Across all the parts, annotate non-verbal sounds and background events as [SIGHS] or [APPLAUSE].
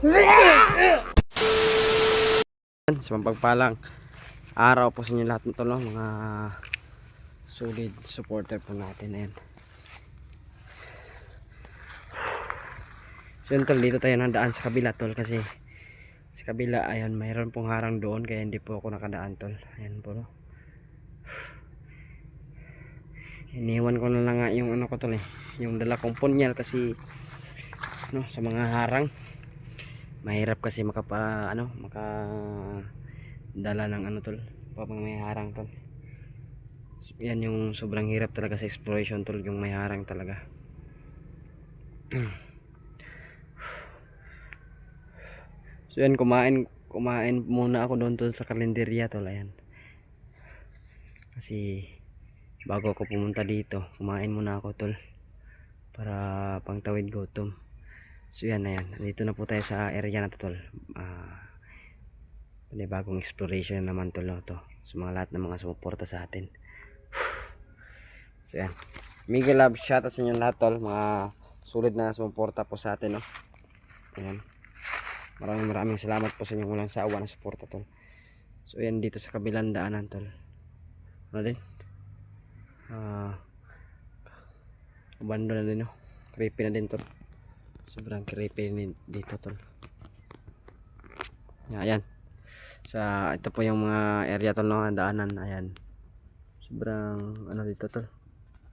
Sa pagpalang araw po sa inyo lahat nito no, mga solid supporter po natin ayan. So yun dito tayo nandaan sa kabila tol kasi sa kabila ayan mayroon pong harang doon kaya hindi po ako nakadaan tol. Ayan po no. Iniwan ko na lang nga yung ano ko tol eh, yung dala kong punyal kasi no sa mga harang mahirap kasi makapa ano maka dala ng ano tol. Pag may harang tol. Yan yung sobrang hirap talaga sa exploration tol yung may harang talaga. So yan kumain kumain muna ako doon tol sa kalenderya tol ayan. Kasi bago ako pumunta dito kumain muna ako tol para pangtawid gutom So yan na yan. Dito na po tayo sa area na to tol. Ah, bagong exploration na naman tol no, to. Sa mga lahat ng mga sumuporta sa atin. [SIGHS] So yan. Miguel love shoutout sa inyo lahat tol. Mga sulit na sumuporta po sa atin no. Ayan. Maraming maraming salamat po sa inyong walang sawa na suporta tol. So yan dito sa kabilang daanan tol. Ano din? Ah, bando na din no. Creepy na din tol sobrang creepy dito tol. Ayan. Sa ito po yung mga area tol no? Daanan ayan. Sobrang ano dito tol?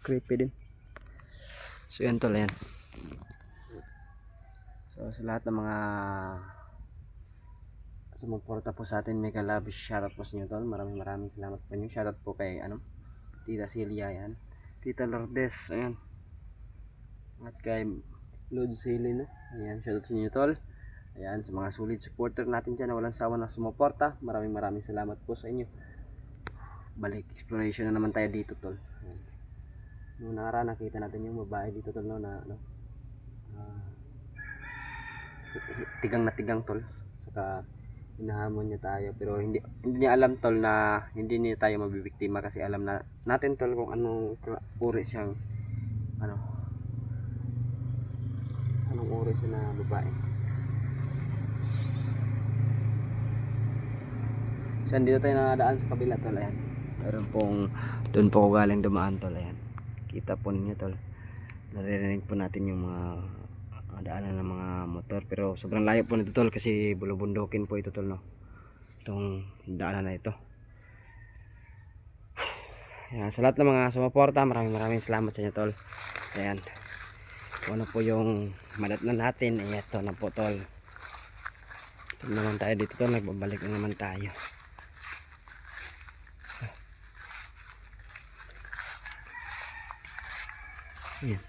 Creepy din. So yan tol ayan. So sa lahat ng mga sumuporta po sa atin mega love shoutout po sa inyo tol. Maraming maraming salamat po inyo. Shoutout po kay ano? Tita Celia ayan. Tita Lourdes ayan. At kay Lord Sili no. Ayan, shoutout sa inyo tol. Ayan, sa mga solid supporter natin dyan na walang sawa na sumuporta. Maraming maraming salamat po sa inyo. Balik exploration na naman tayo dito tol. Ayan. Noong nara nakita natin yung babae dito tol no na ano. ah, tigang na tigang tol. Saka hinahamon niya tayo pero hindi hindi niya alam tol na hindi niya tayo mabibiktima kasi alam na natin tol kung anong uri siyang ano anong oras na babae. So, dito tayo nakadaan sa kabila tol, ayan. Meron pong, doon po ako galing dumaan tol, ayan. Kita po ninyo tol. Naririnig po natin yung mga daanan ng mga motor. Pero sobrang layo po nito tol kasi bulubundukin po ito tol, no. Itong daanan na ito. [SIGHS] Ayan, sa lahat ng mga sumuporta, maraming maraming salamat sa inyo tol. Ayan ano po yung madatnan natin? Ay ito na po tol. Ito naman tayo dito tol. Nagbabalik na naman tayo. Ayan.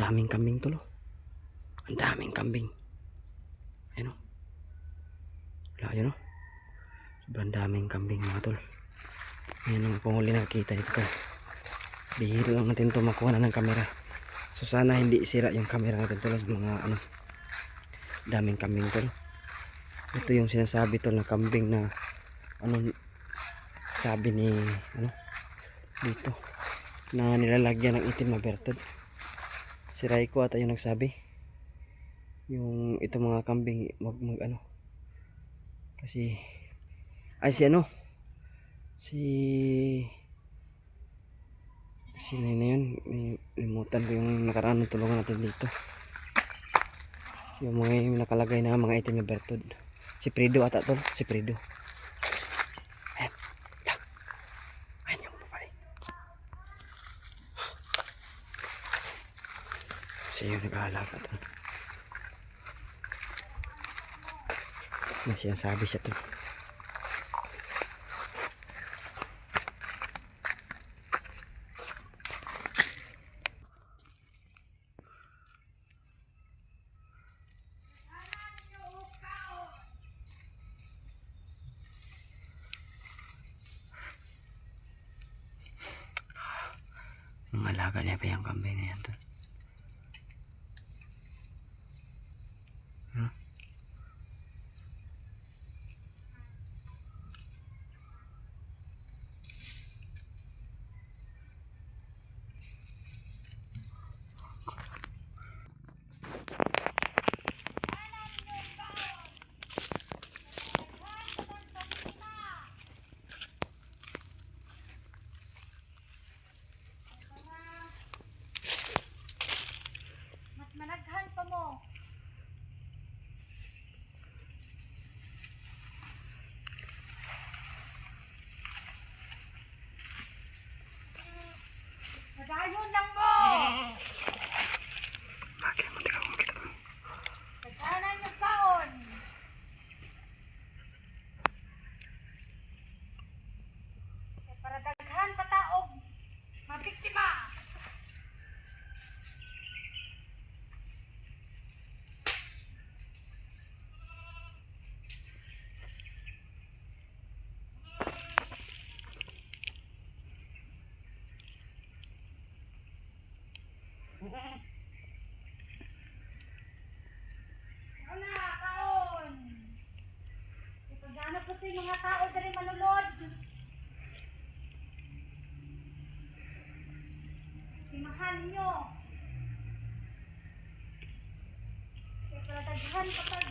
daming kambing tol oh. ang daming kambing. Ayan o wala yun o sobrang daming kambing mga tol. Yan ang panghuli nakikita dito tol bihira lang natin to makuha na ng camera. So sana hindi sira yung camera natin tol mga ano daming kambing tol ito yung sinasabi tol na kambing na ano sabi ni ano dito na nilalagyan ng itim na bertod. Si Raiko ata yung nagsabi. Yung ito mga kambing mag, mag ano kasi ay si ano si sino na yun limutan ko yung nakaraan ng tulungan natin dito. Yung mga yung nakalagay na mga item na bertod. Si Prido ata tol si Prido. Ayan tak. Ayan yung babae. Siya yung nag-aalaga tol may sinasabi siya tol Mga alaga niya pa yung taghan nyo. Kaya pala taghan kapag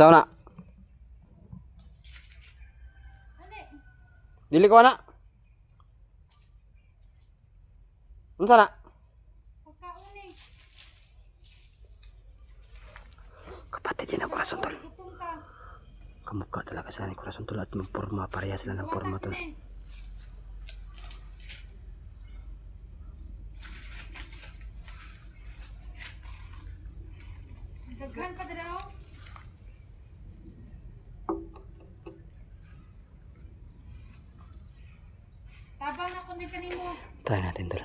Saan na? Ani, Dili ko na. Unsa na? Kapatid yan ang kurason tol. Kamukha talaga sila ni kurason tol at magporma. Pareha sila ng porma tol. Daghan. Try natin tol.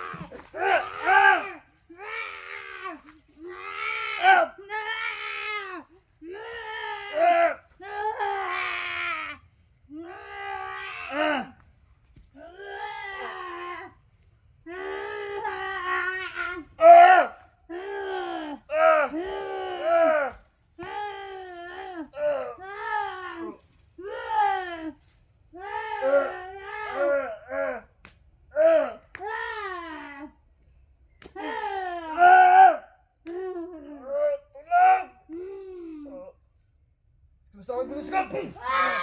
Let's go.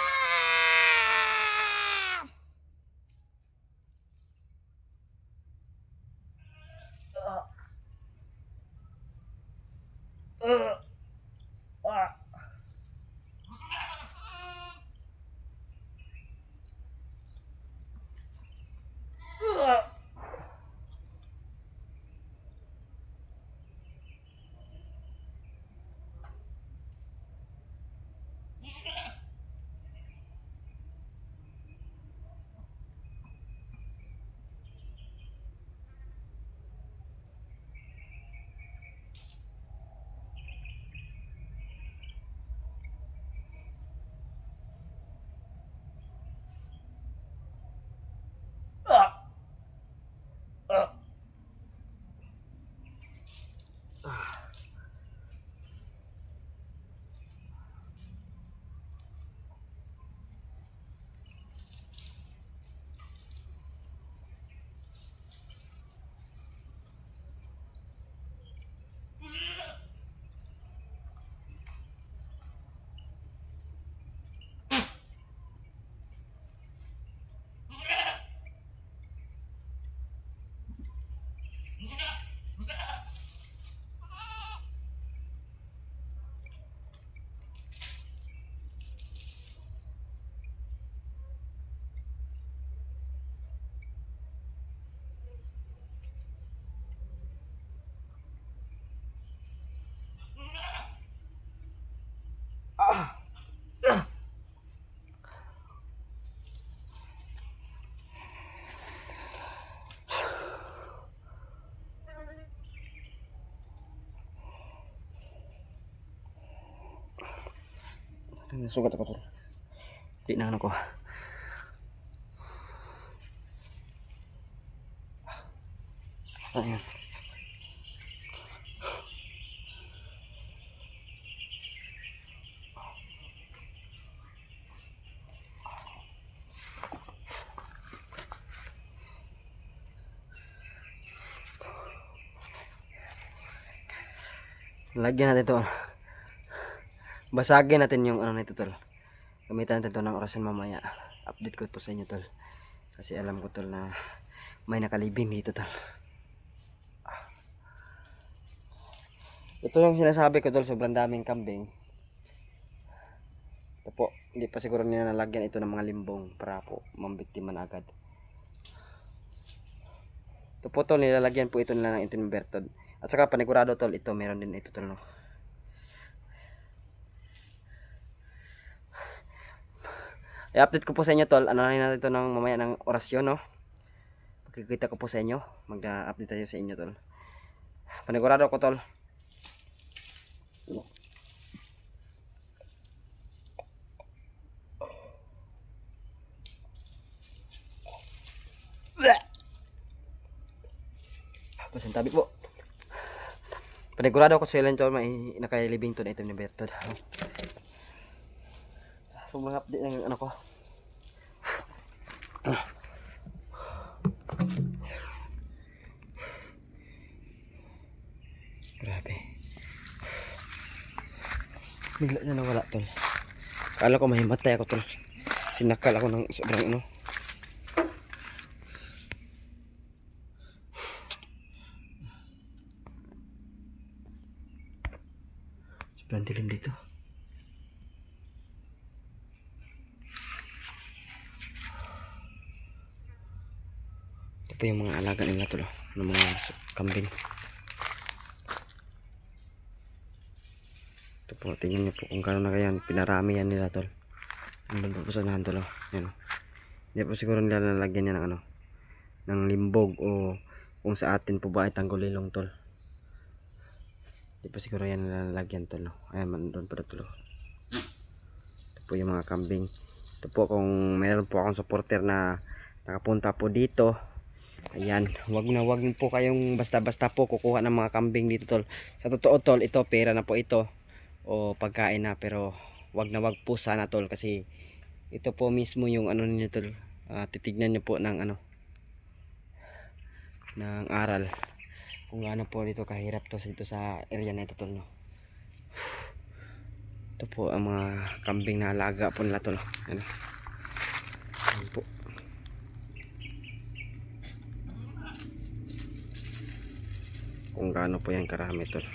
Nasugat ako tol. Di na ano ko. Lagyan natin to. Basagin natin yung ano nito tol. Gamitan natin to ng orasan mamaya. Update ko po sa inyo tol. Kasi alam ko tol na may nakalibing dito tol. Ito yung sinasabi ko tol, sobrang daming kambing. Ito po, hindi pa siguro nila nalagyan ito ng mga limbong para po mambiktima na agad. Ito po tol, nilalagyan po ito nila ng inverted. At saka panigurado tol, ito meron din ito tol no. I-update ko po sa inyo tol, ano na natin ito ng mamaya ng orasyon no. Pagkikita ko po sa inyo, mag-update tayo sa inyo tol. Panigurado ko tol. Tapos tabi po. Panigurado ko sa ilan tol, may nakailibing to na item ni Bertod. So mga update ng ano ko. Grabe. Bigla na nawala tol. Kala ko mahimatay ako tol. Sinakal ako ng sobrang ano. Sobrang dilim dito. Po yung mga alaga nila tol. oh, Ng mga kambing. Ito po, tingnan niyo po kung gano'n na kaya pinarami yan nila tol. Ang po po sa unahan tol. oh. Yan. oh. Hindi po siguro nila nalagyan yan ng ano. Ng limbog o kung sa atin po ba ay tanggulilong tol. Hindi po siguro yan nalalagyan tol. oh. Ayan man doon pa tol. oh. Ito po yung mga kambing. Ito po kung meron po akong supporter na nakapunta po dito. Ayan, wag na wag po kayong basta-basta po kukuha ng mga kambing dito tol. Sa totoo tol, ito pera na po ito o pagkain na pero wag na wag po sana tol kasi ito po mismo yung ano niyo tol. Ah, titignan niyo po ng ano ng aral kung gaano po dito kahirap to dito sa area na ito tol no. Ito po ang mga kambing na alaga po nila tol. Ano? Ayan po. Kung gaano po yan karami tol.